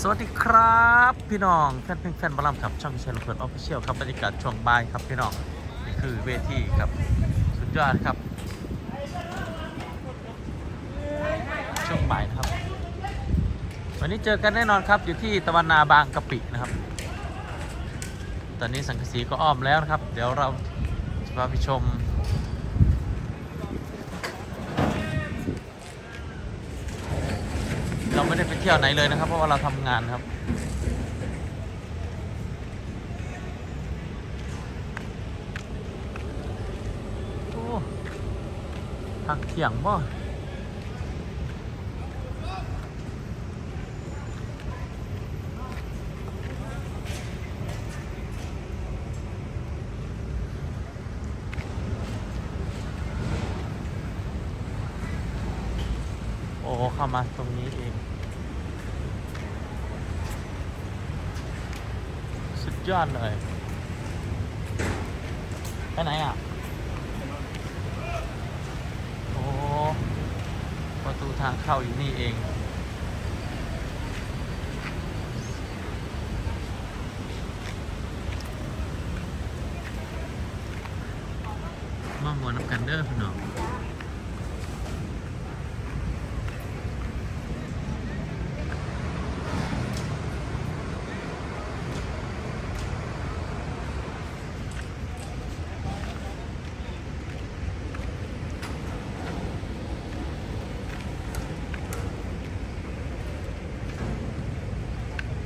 สวัสดีครับพี่น้องแฟนเพลงแฟนบอลลัมครับช่องเชลล์เพิร์ดออฟฟิเชียลครับบรรยากาศช่วงบ่ายครับพี่น้องนี่คือเวทีครับสุดยอดครับ ช่วงบ่ายนะครับ วันนี้เจอกันแน่นอนครับอยู่ที่ตะวันนาบางกะปินะครับ ตอนนี้สังกสีก็อ้อมแล้วนะครับ เดี๋ยวเราจะพาไปชมเราไม่ได้ ที่ยวไหนเลยนะครับ เพราะว่าเราทำงานครับ โอ้พักเที่ยงบ่โอ้เข้ามาตรงนี้เอง สุด ยอดเลย ไปไหนอะ โอ้ประตูทางเข้าอยู่นี่เอง มามวนน้ำกันเด้อพี่น้อง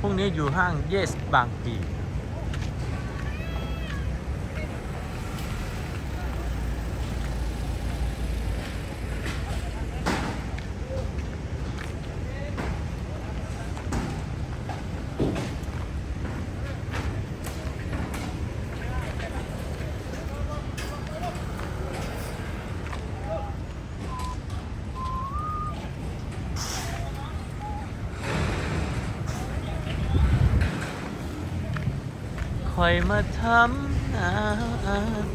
พรุ่ง นี้อยู่ห้างเยสบางปี คอยมาทำนาน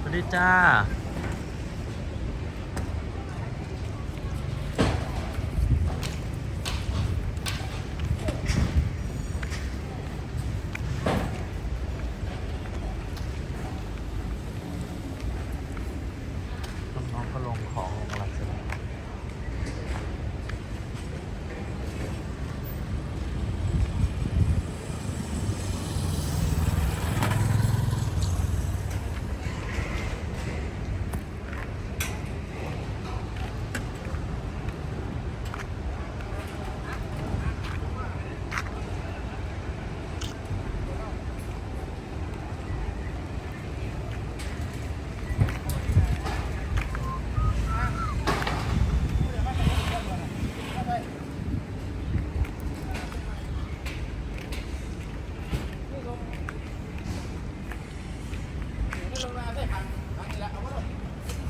สวัสดีจ้า น้องๆก็ลงของลงอะไรเสร็จแล้ว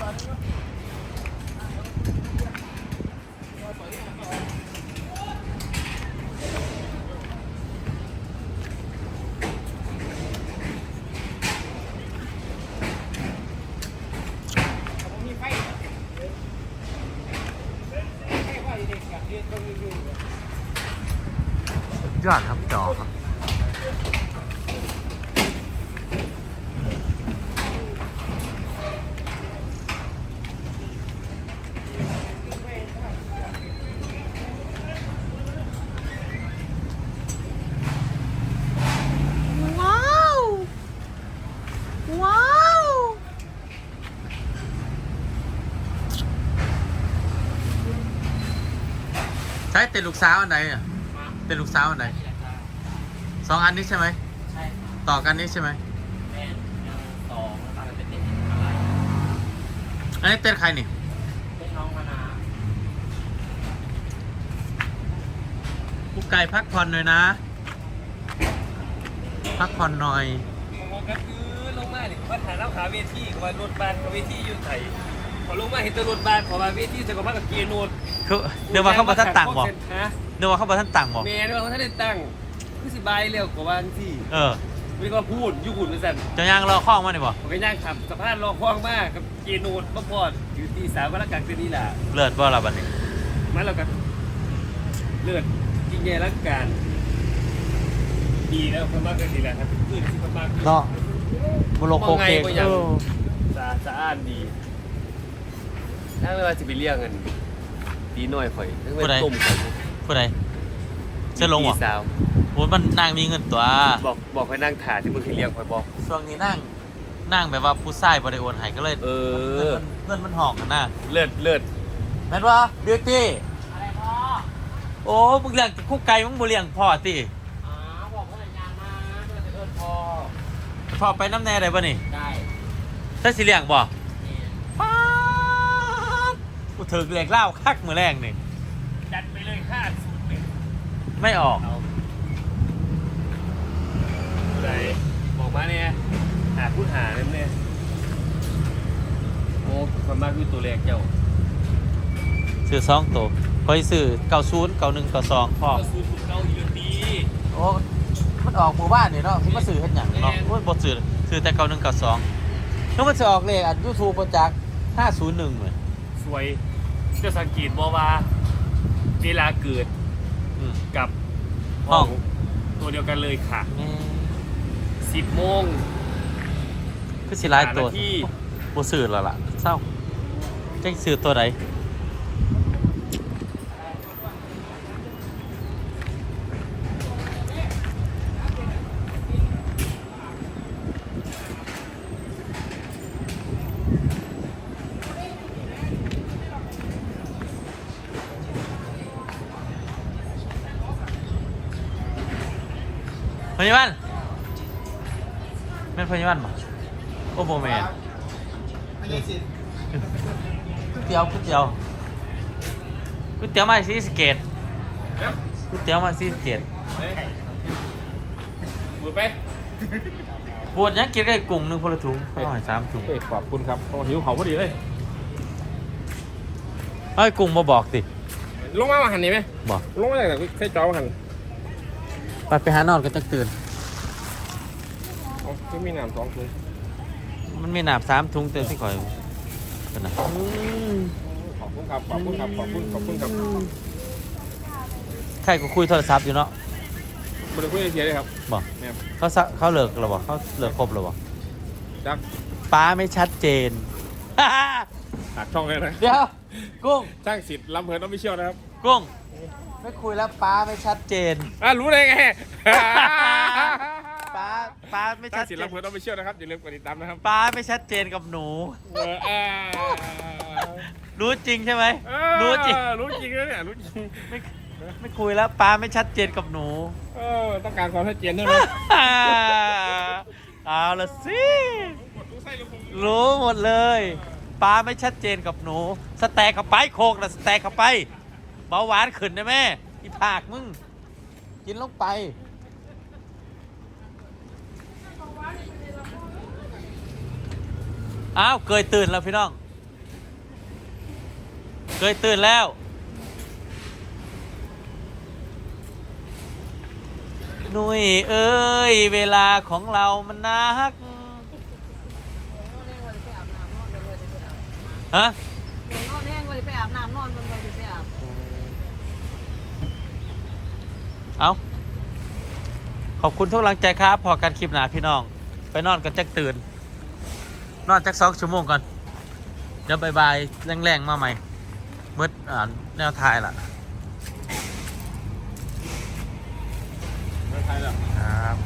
สุด ยอดครับจอครับ ว้าว ว้าว ใช้ เป็นลูกสาวอันไหนอะเป็นลูกสาวอันไหนสองอันนี้ใช่ไหมใช่ค่ะต่อกันนี้ใช่ไหมแม่ยังสองตอนนั้นเป็นเด็กอะไรอันนี้เต้นใครนี่เป็นน้องมานากุ๊กไก่พักผ่อนหน่อยนะ พักผ่อนหน่อย ผมก็คือลงมาเนี่ยว่าฐานเอาขาเวทีกับว่ารถบานกับเวทีอยู่ไทย พอลงมาเห็นตัวรถบานขอมาเวทีจะก็มากับเกียร์โนดคือเดี๋ยวว่าเข้ามาท่านต่างบอกฮะเดี๋ยวว่าเข้ามาท่านต่างบอกเมย์ด้วยเขาท่านได้ตั้งคือสิบายเร็วกว่าวันที่เออไม่ก็พูดอยุบุ่นมาสั่นจะย่างรอข้องมาหนิบอกผมก็ย่างขับสะพานรอคว้างมากกับเกียร์โนดมาพอดอยู่ที่สามวันละกักเดือนนี้แหละเลิศบ่ละบัดนี้มาแล้วกันเลือดยิ่งใหญ่รักการดีแล้วพม่าก็ดีแหละครับขึ้นที่พม่าขึ้นเนาะบุโรโคเคมองไงก็ยังเออสะอาดสะอ้า นดีถ้าไม่ว่าจะไปเรียกเงินดีหน่อยข่อยถ้าไม่ต้มข่อยผู้ใดเส้นลงเหรอพี่สาวโอ้ยมันนางมีเงินตัว บอกบอกให้นั่งถ่ายที่มึงเคยเรียกข่อยบอก ช่วงนี้นั่งนั่งแบบว่าผู้ชายบริโภคให้ก็เลยเออเพื่อนมันห่องกันนะเลิศเลิศแม่นว่าบิวตี้อะไรพ่อโอ้มึงเลี้ยงคู่ไก่มึงบ่เลี้ยงพ่อติอ๋อบอกว่าสัญญาณมาเพื่อจะเอิญพอพ่อไปน้ำแน่ได้ป่ะนี่ได้ถ้าสิเลี้ยงบ่เนี่ยป๊าดกู ถึกเหล็กเหล้าคักมือแรงนี่จัดไปเลยห้าศูนย์หนึ่งไม่ออกเอาไหนบอกมาเนี่ยหาพูดหาเนี่ยโอ้คนมากคือตัวแรกเจ้าซื้อสองตัวคอยซื้อเก้าศูนย์เก้าหนึ่งเก้าสองพ่อก็สูตรเก่าอยู่ดีโอ้มันออกหมู่บ้านนี่เนาะมันมาซื้อเฮ็ดหยังเนาะม่นโอ้ยบ่ซื้อซื้อแต่เก้าหนึ่งเก้าสองแล้วมันจะออกเลขอันยูทูบมาจากห้าศูนย์หนึ่งเลยสวย จะสังเกตบอกว่าเวลาเกิดอืม กับห้อง ตัวเดียวกันเลยค่ะแม่10โมงคือสิหลายตัวหาหน้าที่บ่ซื้อแล้วล่ะเศร้าจะซื้อตัวใด พยาบาลแม่นพยาบาลบ่โอ้บ่แม่นไม่ใช่สิก๋วยเตี๋ยวก๋วยเตี๋ยวก๋วยเตี๋ยวมาซีสะเกตก๋วยเตี๋ยวมาซีสะเกตบุดไปปวดยังกินได้กลุ่มหนึ่งคนละถุงข้าวหอยสามถุงเฮ้ยขอบคุณครับโอ้หิวเขาพอดีเลยเอ้ยกลุ่มมาบอกสิลงมามาหันนี่ไหมบอกลงมาจากไหนใช้จอมาหัน ไปไปหานอนกันจังตื่นอ๋อคือมีน้ำสองถุงมันมีหนาบสามถุงเต็มที่ข่อยกันนะขอบคุณครับ ขอบคุณครับ ขอบคุณ ขอบคุณครับใครก็คุยโทรศัพท์อยู่เนาะบริคุยเสียเลยครับบอกแม่นเขาสะเขาเลิกแล้วบอกเขาเลิกครบแล้วบอกจักป้าไม่ชัดเจนฝากช่องเลยนะ เดี๋ยว กุ้งช่างสิทธิ์ลำเพลินต้องไม่เชี่ยวนะครับ กุ้ง ไม่คุยแล้วป้าไม่ชัดเจนอะรู้ได้ไงป้าป้าไม่ช่าชังดสิทเจธิ์นลำเพลินต้องไม่เชี่ยวนะครับอย่าลืมกดติดตามนะครับป้าไม่ชัดเจนกับหนู เอออ่ารู้จริงใช่ไหมเออรู้จริงรู้จริงแล้วเนี่ยรู้จริงไม่ไม่คุยแล้วป้าไม่ชัดเจนกับหนู เออต้องการความชัดเจนใช่ไหมเอาละสิกดรู้ไส้รู้พุงรู้หมดเลยป้าไม่ชัดเจนกับหนู สแต็กเข้าไปโคกนะสแต็กเข้าไป เบาหวานขึ้นนะแม่อีผากมึง กินลงไป อ้าว เกยตื่นแล้วพี่น้อง เกยตื่นแล้ว หนุ่ยเอ้ย เวลาของเรามันนัก ฮะ เอาขอบคุณทุกกำลังใจครับ พอการคลิปหนาพี่น้อง ไปนอนกันแจ็กตื่น นอนจักสองชั่วโมงก่อน เดี๋ยวบายบายแรงๆ มาใหม่มืดอ่าแนวทายล่ะแนวทายล่ะครับ